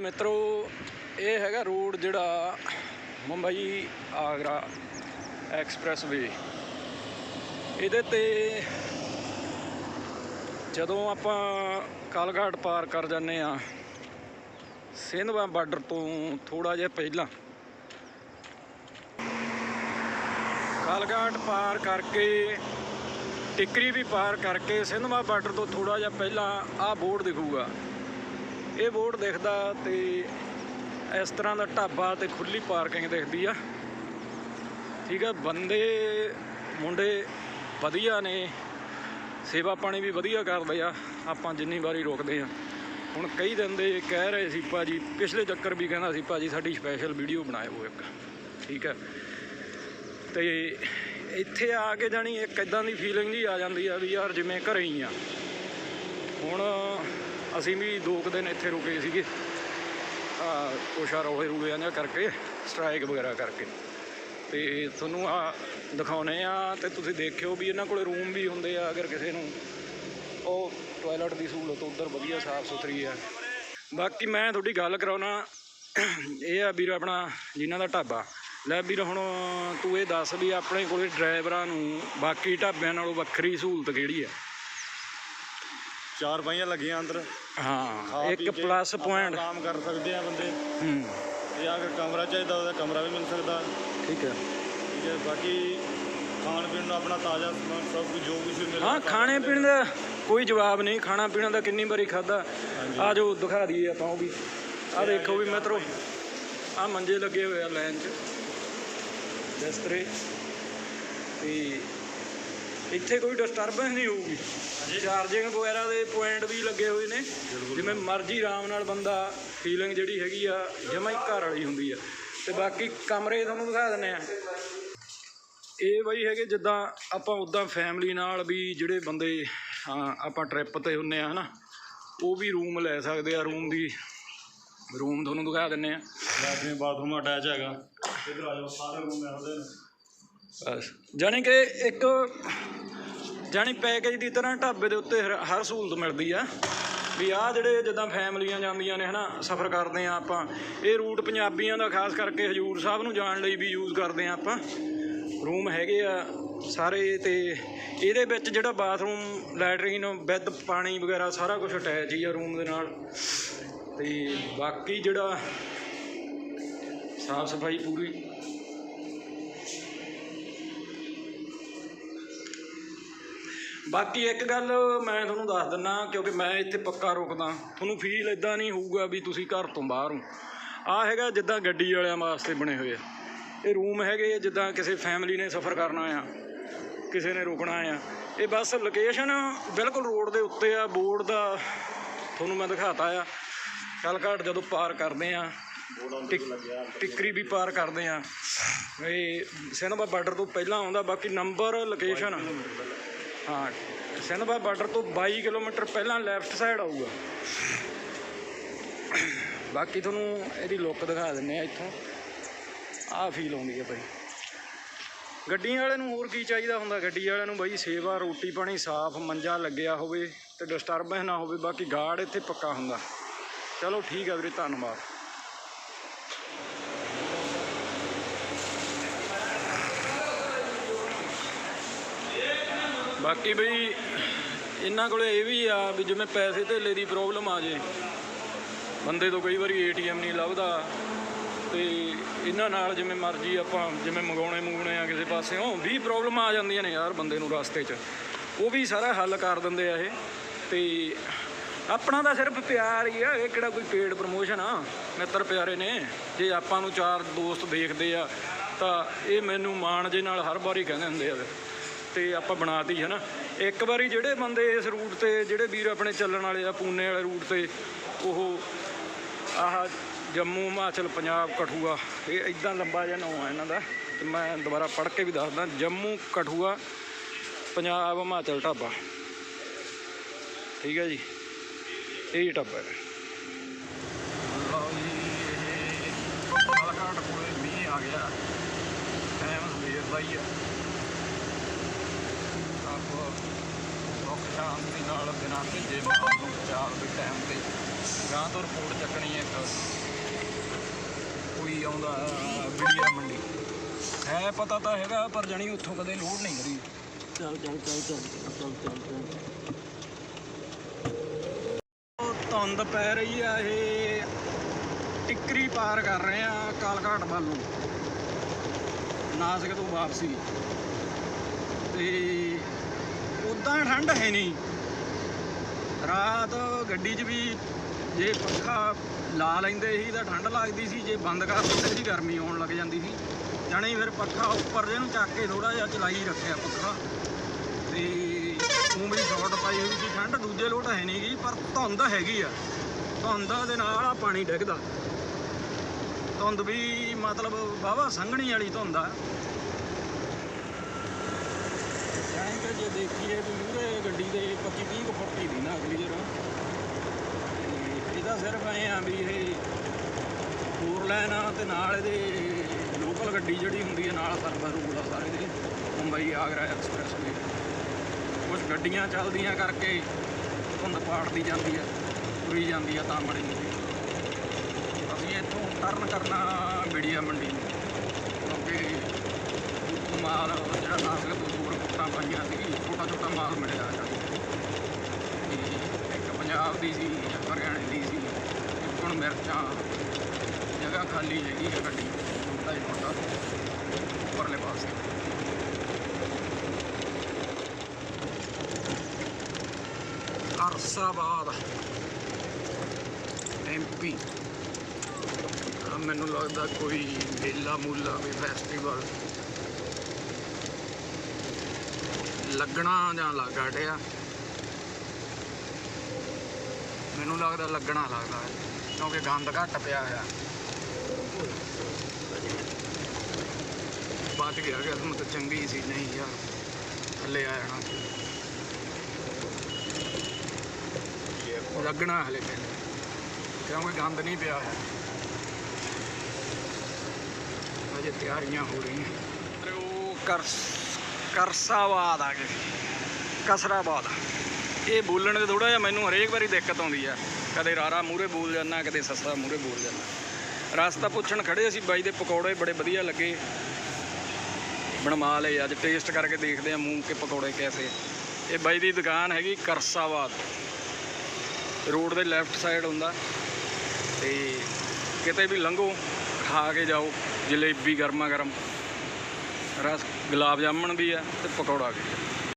ਮਿੱਤਰੋ, ਇਹ ਹੈਗਾ ਰੋਡ ਜਿਹੜਾ ਮੁੰਬਈ ਆਗਰਾ ਐਕਸਪ੍ਰੈਸਵੇ। ਇਹਦੇ ਤੇ ਜਦੋਂ ਆਪਾਂ ਕਾਲਗਾਟ ਪਾਰ ਕਰ ਜਾਂਦੇ ਆ ਸਿੰਧਵਾ ਬਾਰਡਰ ਤੋਂ ਥੋੜਾ ਜਿਹਾ ਪਹਿਲਾਂ। ਕਾਲਗਾਟ ਪਾਰ ਕਰਕੇ, ਟਿਕਰੀ ਵੀ ਪਾਰ ਕਰਕੇ ਸਿੰਧਵਾ ਬਾਰਡਰ ਤੋਂ ਥੋੜਾ ਜਿਹਾ ਪਹਿਲਾਂ ਆਹ ਬੋਰਡ ਦਿਖੂਗਾ। ਇਹ ਬੋਰਡ ਦਿਖਦਾ ਤੇ ਇਸ ਤਰ੍ਹਾਂ ਦਾ ਢਾਬਾ ਤੇ ਖੁੱਲੀ ਪਾਰਕਿੰਗ ਦਿਖਦੀ ਆ। ਠੀਕ ਆ, ਬੰਦੇ, ਮੁੰਡੇ ਵਧੀਆ ਨੇ, ਸੇਵਾ ਪਾਣੀ ਵੀ ਵਧੀਆ ਕਰਦੇ ਆ, ਆਪਾਂ ਜਿੰਨੀ ਵਾਰੀ ਰੋਕਦੇ ਆ। ਹੁਣ ਕਈ ਦਿਨ ਦੇ ਕਹਿ ਰਹੇ ਸੀ ਭਾਜੀ, ਪਿਛਲੇ ਚੱਕਰ ਵੀ ਕਹਿੰਦਾ ਸੀ ਭਾਜੀ, ਸਾਡੀ ਸਪੈਸ਼ਲ ਵੀਡੀਓ ਬਣਾਇਓ ਇੱਕ। ਠੀਕ ਹੈ ਤੇ ਇੱਥੇ ਆ ਕੇ ਜਾਣੀ ਇੱਕ ਇਦਾਂ ਦੀ ਫੀਲਿੰਗ ਜੀ ਆ ਜਾਂਦੀ ਆ ਵੀ ਯਾਰ ਜਿਵੇਂ ਘਰੇ ਹੀ ਆ। ਹੁਣ ਅਸੀਂ ਵੀ ਦੋ ਕੁ ਦਿਨ ਇੱਥੇ ਰੁਕੇ ਸੀਗੇ। ਆ ਕੋਸ਼ਾ ਰੋਲੇ ਰੂਲਿਆਂ ਜਿਹਾ ਕਰਕੇ ਸਟ੍ਰਾਈਕ ਵਗੈਰਾ ਕਰਕੇ। ਤੇ ਤੁਹਾਨੂੰ ਆ ਦਿਖਾਉਨੇ ਆ ਤੇ ਤੁਸੀਂ ਦੇਖਿਓ ਵੀ ਇਹਨਾਂ ਕੋਲੇ ਰੂਮ ਵੀ ਹੁੰਦੇ ਆ, ਅਗਰ ਕਿਸੇ ਨੂੰ ਉਹ ਟਾਇਲਟ ਦੀ ਸਹੂਲਤ ਉਧਰ ਵਧੀਆ ਸਾਫ਼ ਸੁਥਰੀ ਆ। ਬਾਕੀ ਮੈਂ ਤੁਹਾਡੀ ਗੱਲ ਕਰਾਉਣਾ, ਇਹ ਆ ਵੀਰ ਆਪਣਾ ਜਿਨ੍ਹਾਂ ਦਾ ਢਾਬਾ। ਲੈ ਵੀਰ, ਹੁਣ ਤੂੰ ਇਹ ਦੱਸ ਵੀ ਆਪਣੇ ਕੋਲੇ ਡਰਾਈਵਰਾਂ ਨੂੰ ਬਾਕੀ ਢਾਬਿਆਂ ਨਾਲੋਂ ਵੱਖਰੀ ਸਹੂਲਤ ਕਿਹੜੀ ਆ? ਚਾਰ ਬਾਈਆਂ ਲੱਗੀਆਂ ਅੰਦਰ। ਹਾਂ ਇੱਕ ਪਲੱਸ ਪੁਆਇੰਟ ਆਰਾਮ ਕਰ ਸਕਦੇ ਆ ਬੰਦੇ। ਹੂੰ। ਤੇ ਅਗਰ ਕਮਰਾ ਚਾਹੀਦਾ ਉਹਦਾ ਕਮਰਾ ਵੀ ਮਿਲ ਸਕਦਾ। ਠੀਕ ਹੈ। ਠੀਕ ਹੈ ਬਾਕੀ ਖਾਣ ਪੀਣ ਨੂੰ ਆਪਣਾ ਤਾਜ਼ਾ ਸਮਾਨ ਸਭ ਕੁਝ ਜੋ ਕੁਝ ਵੀ ਮਿਲਦਾ ਹਾਂ ਖਾਣੇ ਪੀਣ ਦਾ ਕੋਈ ਜਵਾਬ ਨਹੀਂ ਖਾਣਾ ਪੀਣਾ ਦਾ ਕਿੰਨੀ ਵਾਰੀ ਖਾਦਾ ਆ ਜੋ ਦਿਖਾ ਦਈਏ ਆਪਾਂ ਉਹ ਵੀ। ਆ ਦੇਖੋ ਵੀ ਮਿੱਤਰੋ ਆ ਮੰਜੇ ਲੱਗੇ ਹੋਏ ਆ ਲਾਈਨ 'ਚ। ਬਿਸਤਰੇ। ਤੇ ਇੱਥੇ ਕੋਈ ਡਿਸਟਰਬੈਂਸ ਨਹੀਂ ਹੋਊਗੀ। ਚਾਰਜਿੰਗ ਵਗੈਰਾ ਦੇ ਪੁਆਇੰਟ ਵੀ ਲੱਗੇ ਹੋਏ ਨੇ। ਜਿਵੇਂ ਮਰਜ਼ੀ ਆਰਾਮ ਨਾਲ ਬੰਦਾ ਫੀਲਿੰਗ ਜਿਹੜੀ ਹੈਗੀ ਆ ਜਮਾ ਹੀ ਘਰ ਵਾਲੀ ਹੁੰਦੀ ਆ। ਤੇ ਬਾਕੀ ਕਮਰੇ ਤੁਹਾਨੂੰ ਦਿਖਾ ਦਿੰਨੇ ਆ। ਇਹ ਬਈ ਹੈਗੇ ਜਿੱਦਾਂ ਆਪਾਂ ਉਦਾਂ ਫੈਮਿਲੀ ਨਾਲ ਵੀ ਜਿਹੜੇ ਬੰਦੇ ਆਪਾਂ ਟ੍ਰਿਪ ਤੇ ਹੁੰਨੇ ਆ ਹਨਾ। ਉਹ ਵੀ ਰੂਮ ਲੈ ਸਕਦੇ ਆ ਰੂਮ ਦੀ। ਰੂਮ ਤੁਹਾਨੂੰ ਦਿਖਾ ਦਿੰਨੇ ਆ। ਲੈਟਰੀਨ ਬਾਥਰੂਮ ਅਟੈਚ ਹੈਗਾ। ਇਧਰ ਆ ਜਾਓ ਸਾਰੇ ਰੂਮ ਮਿਲਦੇ ਨੇ। ਬਸ। ਜਾਣੀ ਕਿ ਇੱਕ ਜਾਣੀ ਪੈਕੇਜ ਦੀ ਤਰ੍ਹਾਂ ਢਾਬੇ ਦੇ ਉੱਤੇ ਹਰ ਹਰ ਸਹੂਲਤ ਮਿਲਦੀ ਆ। ਵੀ ਆ ਜਿਹੜੇ ਜਿੱਦਾਂ ਫੈਮਲੀਆਂ ਜਾਂਦੀਆਂ ਨੇ ਹਨਾ, ਸਫ਼ਰ ਕਰਦੇ ਆ ਆਪਾਂ, ਇਹ ਰੂਟ ਪੰਜਾਬੀਆਂ ਦਾ ਖਾਸ ਕਰਕੇ ਹਜੂਰ ਸਾਹਿਬ ਨੂੰ ਜਾਣ ਲਈ ਵੀ ਯੂਜ਼ ਕਰਦੇ ਆ ਆਪਾਂ। ਰੂਮ ਹੈਗੇ ਆ ਸਾਰੇ ਤੇ ਇਹਦੇ ਵਿੱਚ ਜਿਹੜਾ ਬਾਥਰੂਮ ਲੈਟਰੀਨ ਬੈੱਡ ਪਾਣੀ ਵਗੈਰਾ ਸਾਰਾ ਕੁਝ ਅਟੈਚ ਹੀ ਆ ਰੂਮ ਦੇ ਨਾਲ। ਤੇ ਬਾਕੀ ਜਿਹੜਾ ਸਾਫ਼ ਸਫ਼ਾਈ ਪੂਰੀ ਬਾਕੀ ਇੱਕ ਗੱਲ ਮੈਂ ਤੁਹਾਨੂੰ ਦੱਸ ਦਿੰਨਾ, ਕਿਉਂਕਿ ਮੈਂ ਇੱਥੇ ਪੱਕਾ ਰੁਕਦਾ। ਤੁਹਾਨੂੰ ਫੀਲ ਇਦਾਂ ਨਹੀਂ ਹੋਊਗਾ ਵੀ ਤੁਸੀਂ ਘਰ ਤੋਂ ਬਾਹਰ ਹੋ। ਆ ਹੈਗਾ ਜਿੱਦਾਂ ਗੱਡੀ ਵਾਲਿਆਂ ਵਾਸਤੇ ਬਣੇ ਹੋਏ ਆ। ਇਹ ਰੂਮ ਹੈਗੇ ਆ ਜਿੱਦਾਂ ਕਿਸੇ ਫੈਮਿਲੀ ਨੇ ਸਫ਼ਰ ਕਰਨਾ ਆ, ਕਿਸੇ ਨੇ ਰੁਕਣਾ ਆ। ਇਹ ਬਸ ਲੋਕੇਸ਼ਨ ਬਿਲਕੁਲ ਰੋਡ ਦੇ ਉੱਤੇ ਆ ਬੋਰਡ ਦਾ ਤੁਹਾਨੂੰ ਮੈਂ ਦਿਖਾਤਾ ਆ। ਕਲਕਾਟ ਜਦੋਂ ਪਾਰ ਕਰਦੇ ਆ ਟਿੱਕਰੀ ਵੀ ਪਾਰ ਕਰਦੇ ਆ। ਇਹ ਸੈਨਬਾ ਬਾਰਡਰ ਤੋਂ ਪਹਿਲਾਂ ਆਉਂਦਾ, ਬਾਕੀ ਨੰਬਰ ਲੋਕੇਸ਼ਨ ਹਾਂ ਸਿੰਧਵਾ ਬਾਰਡਰ ਤੋਂ 22 ਕਿਲੋਮੀਟਰ ਪਹਿਲਾਂ ਲੈਫਟ ਸਾਈਡ ਆਊਗਾ। ਬਾਕੀ ਤੁਹਾਨੂੰ ਇਹਦੀ ਲੁੱਕ ਦਿਖਾ ਦਿੰਨੇ ਆ ਇੱਥੋਂ। ਆਹ ਫੀਲ ਆਉਂਦੀ ਹੈ ਬਾਈ। ਗੱਡੀਆਂ ਵਾਲੇ ਨੂੰ ਹੋਰ ਕੀ ਚਾਹੀਦਾ ਹੁੰਦਾ? ਗੱਡੀ ਵਾਲਿਆਂ ਨੂੰ ਬਾਈ ਸੇਵਾ, ਰੋਟੀ ਪਾਣੀ ਸਾਫ਼, ਮੰਜਾ ਲੱਗਿਆ ਹੋਵੇ ਤੇ ਡਿਸਟਰਬੈਂਸ ਨਾ ਹੋਵੇ, ਬਾਕੀ ਗਾਰਡ ਇੱਥੇ ਪੱਕਾ ਹੁੰਦਾ। ਚਲੋ ਠੀਕ ਆ ਵੀਰੇ, ਧੰਨਵਾਦ। ਬਾਕੀ ਬਈ, ਇਹਨਾਂ ਕੋਲੇ ਇਹ ਵੀ ਆ ਵੀ ਜਿਵੇਂ ਪੈਸੇ ਧੇਲੇ ਦੀ ਪ੍ਰੋਬਲਮ ਆ ਜੇ। ਬੰਦੇ ਤੋਂ ਕਈ ਵਾਰੀ ਏਟੀਐਮ ਨਹੀਂ ਲੱਭਦਾ। ਤੇ ਇਹਨਾਂ ਨਾਲ ਜਿਵੇਂ ਮਰਜ਼ੀ ਆਪਾਂ ਜਿਵੇਂ ਮੰਗਾਉਣੇ ਮੰਗਾਉਣੇ ਆ ਕਿਸੇ ਪਾਸਿਓਂ ਵੀ ਪ੍ਰੋਬਲਮ ਆ ਜਾਂਦੀਆਂ ਨੇ ਯਾਰ ਬੰਦੇ ਨੂੰ ਰਸਤੇ 'ਚ। ਉਹ ਵੀ ਸਾਰਾ ਹੱਲ ਕਰ ਦਿੰਦੇ ਆ ਇਹ। ਤੇ ਆਪਣਾ ਤਾਂ ਸਿਰਫ ਪਿਆਰ ਹੀ ਆ, ਇਹ ਕਿਹੜਾ ਕੋਈ ਪੇਡ ਪ੍ਰਮੋਸ਼ਨ ਆ? ਮਿੱਤਰ ਪਿਆਰੇ ਨੇ, ਜੇ ਆਪਾਂ ਨੂੰ ਚਾਰ ਦੋਸਤ ਦੇਖਦੇ ਆ, ਤਾਂ ਇਹ ਮੈਨੂੰ ਮਾਣ ਜੇ ਨਾਲ ਹਰ ਵਾਰੀ ਕਹਿੰਦੇ ਹੁੰਦੇ ਆ। ਤੇ ਆਪਾਂ ਬਣਾਤੀ ਹੈ ਨਾ ਇੱਕ ਵਾਰੀ ਜਿਹੜੇ ਬੰਦੇ ਇਸ ਰੂਟ ਤੇ, ਜਿਹੜੇ ਵੀਰ ਆਪਣੇ ਚੱਲਣ ਵਾਲੇ ਆ, ਪੂਨੇ ਵਾਲੇ ਰੂਟ ਤੇ, ਉਹ ਆਹ ਜੰਮੂ, ਹਿਮਾਚਲ, ਪੰਜਾਬ, ਕਠੂਆ, ਇਹ ਇਦਾਂ ਲੰਬਾ ਜਿਹਾ ਨਾਮ ਆ ਇਹਨਾਂ ਦਾ, ਤੇ ਮੈਂ ਦੁਬਾਰਾ ਪੜ੍ਹ ਕੇ ਵੀ ਦੱਸਦਾ, ਜੰਮੂ, ਕਠੂਆ, ਪੰਜਾਬ, ਹਿਮਾਚਲ ਢਾਬਾ। ਠੀਕ ਹੈ ਜੀ? ਇਹ ਢਾਬਾ ਹੈ। ਜੀ ਆ ਗਿਆ। ਟਾਈਮ ਸਵੇਰ ਦਾ ਹੀ ਆ। ਸੁੱਖ ਸ਼ਾਂਤੀ ਨਾਲ ਬਿਨਾਂ ਭੇਜੇ ਮਾਲ ਨੂੰ ਚਾਰ ਦੇ ਟਾਈਮ ਤੇ ਗਾਂ ਤੋਂ ਰਿਪੋਰਟ ਚੱਕਣੀ ਹੈ ਇੱਕ। ਆਉਂਦਾ ਬਿੜੀਆ ਮੰਡੀ। ਹੈ ਪਤਾ ਤਾਂ ਹੈਗਾ ਪਰ ਜਣੀ ਉੱਥੋਂ ਕਦੇ ਲੋਡ ਨਹੀਂ ਕਰੀ ਚੱਲ ਚੱਲ ਚੱਲ ਚੱਲ ਚੱਲ ਚੱਲ ਚੱਲ। ਧੁੰਦ ਪੈ ਰਹੀ ਆ ਇਹ। ਟਿੱਕਰੀ ਪਾਰ ਕਰ ਰਹੇ ਆ ਕਾਲਘਾਟ ਵੱਲ ਨੂੰ। ਨਾਸਿਕ ਤੋਂ ਵਾਪਸੀ। ਤੇ ਤਾਂ ਠੰਡ ਹੈ ਨਹੀਂ। ਰਾਤ ਗੱਡੀ 'ਚ ਵੀ ਜੇ ਪੱਖਾ ਲਾ ਲੈਂਦੇ ਸੀ ਤਾਂ ਠੰਡ ਲੱਗਦੀ ਸੀ, ਜੇ ਬੰਦ ਕਰ ਦਿੱਤੇ ਸੀ, ਗਰਮੀ ਆਉਣ ਲੱਗ ਜਾਂਦੀ ਸੀ। ਜਾਣੀ ਫਿਰ ਪੱਖਾ ਉੱਪਰ ਜਿਹਨੂੰ ਚੱਕ ਕੇ ਥੋੜਾ ਜਿਹਾ ਚਲਾਈ ਰੱਖਿਆ ਪੱਖਾ। ਤੇ ਉਮਰੀ ਮੇਰੀ ਸ਼ਾਰਟ ਪਾਈ ਹੋਈ ਸੀ, ਠੰਡ ਦੂਜੇ ਲੋਟ ਹੈ ਨਹੀਂ ਗਈ, ਪਰ ਧੁੰਦ ਹੈਗੀ ਆ। ਧੁੰਦ ਦੇ ਨਾਲ ਆ ਪਾਣੀ ਡਿੱਗਦਾ। ਧੁੰਦ ਵੀ ਮਤਲਬ ਵਾਹਵਾ ਸੰਘਣੀ ਵਾਲੀ ਧੁੰਦ ਆ ਜਾਣੀ ਕਿ ਜੇ ਦੇਖੀਏ ਵੀ ਮੂਰੇ ਗੱਡੀ ਦੇ 25 30 ਕੁ ਫੁੱਟ ਹੀ ਦੀ ਨਾ ਕਲੀਅਰ ਇਹਦਾ ਸਿਰਫ ਐ ਆ ਵੀ ਇਹ ਫੋਰ ਲਾਈਨ ਆ ਤੇ ਨਾਲ ਇਹਦੇ ਲੋਕਲ ਗੱਡੀ ਜਿਹੜੀ ਹੁੰਦੀ ਹੈ ਨਾਲ ਸਰਵਰ ਰੂਲ ਆ ਸਾਰੇ ਦੇ ਮੁੰਬਈ ਆਗਰਾ ਐਕਸਪ੍ਰੈਸ ਵੇ ਕੁਝ ਗੱਡੀਆਂ ਚੱਲਦੀਆਂ ਕਰਕੇ ਧੁੰਦ ਪਾੜਦੀ ਜਾਂਦੀ ਆ, ਤੁਰੀ ਜਾਂਦੀ ਆ ਤਾਂ ਬੜੀ ਅਸੀਂ ਇੱਥੋਂ ਟਰਨ ਕਰਨਾ ਬਿੜੀਆ ਮੰਡੀ ਨੂੰ। ਕਿਉਂਕਿ ਉੱਥੋਂ ਮਾਲ ਜਿਹੜਾ ਨਾਸਕ ਤੋਂ ਦੂਰ ਕੁੱਟਾਂ ਛੋਟਾ ਛੋਟਾ ਮਾਲ ਮਿਲਿਆ ਜਾਂਦਾ ਤੇ ਇੱਕ ਪੰਜਾਬ ਦੀ ਸੀ, ਇੱਕ ਹਰਿਆਣੇ ਦੀ ਸੀ, ਇੱਕ ਹੁਣ ਮਿਰਚਾਂ, ਜਗ੍ਹਾ ਖਾਲੀ ਹੈਗੀ ਹੈ ਗੱਡੀ ਛੋਟਾ ਹੀ ਛੋਟਾ ਉੱਪਰਲੇ ਪਾਸੇ। ਅਰਸਾਬਾਦ ਐਮਪੀ ਮੈਨੂੰ ਲੱਗਦਾ ਕੋਈ ਮੇਲਾ ਮੂਲਾ ਵੀ ਫੈਸਟੀਵਲ ਲੱਗਣਾ ਜਾਂ ਲੱਗ ਹਟਿਆ ਮੈਨੂੰ ਲੱਗਦਾ ਲੱਗਣਾ ਲੱਗਦਾ ਕਿਉਂਕਿ ਗੰਦ ਘੱਟ ਪਿਆ ਹੋਇਆ ਬਚ ਗਿਆ ਕਿਸਮਤ ਤਾਂ ਚੰਗੀ ਸੀ, ਨਹੀਂ ਯਾਰ ਥੱਲੇ ਆ ਜਾਣਾ। ਲੱਗਣਾ ਹਲੇ ਪਹਿਲੇ ਕਿਉਂਕਿ ਗੰਦ ਨਹੀਂ ਪਿਆ ਹੈ। ਅਜੇ ਤਿਆਰੀਆਂ ਹੋ ਰਹੀਆਂ। ਤੇ ਉਹ ਕਰ। ਕਰਸਾਬਾਦ ਆ ਗਏ ਕਸਰਾਬਾਦ ਇਹ ਬੋਲਣ ਦੇ ਥੋੜਾ ਜਿਹਾ ਮੈਨੂੰ ਹਰੇਕ ਵਾਰੀ ਦਿੱਕਤ ਆਉਂਦੀ ਆ। ਕਦੇ ਰਾਰਾ ਮੂਰੇ ਬੋਲ ਜਾਂਦਾ, ਕਦੇ ਸੱਸਾ ਮੂਰੇ ਬੋਲ ਜਾਂਦਾ। ਰਸਤਾ ਪੁੱਛਣ ਖੜੇ ਅਸੀਂ ਬਾਈ ਦੇ ਪਕੌੜੇ ਬੜੇ ਵਧੀਆ ਲੱਗੇ। ਬਣਵਾ ਲਏ ਅੱਜ ਟੇਸਟ ਕਰਕੇ ਦੇਖਦੇ ਆ ਮੂੰਹ ਕੇ ਪਕੌੜੇ ਕੈਸੇ। ਇਹ ਬਾਈ ਦੀ ਦੁਕਾਨ ਹੈਗੀ ਕਰਸਾਬਾਦ ਰੋਡ ਦੇ ਲੈਫਟ ਸਾਈਡ ਹੁੰਦਾ। ਤੇ ਕਿਤੇ ਵੀ ਲੰਘੋ, ਖਾ ਕੇ ਜਾਓ, ਜਲੇਬੀ ਗਰਮਾ ਗਰਮ। ਰਸ ਗੁਲਾਬ ਜਾਮਣ ਵੀ ਆ ਤੇ ਪਕੌੜਾ ਵੀ ਆ।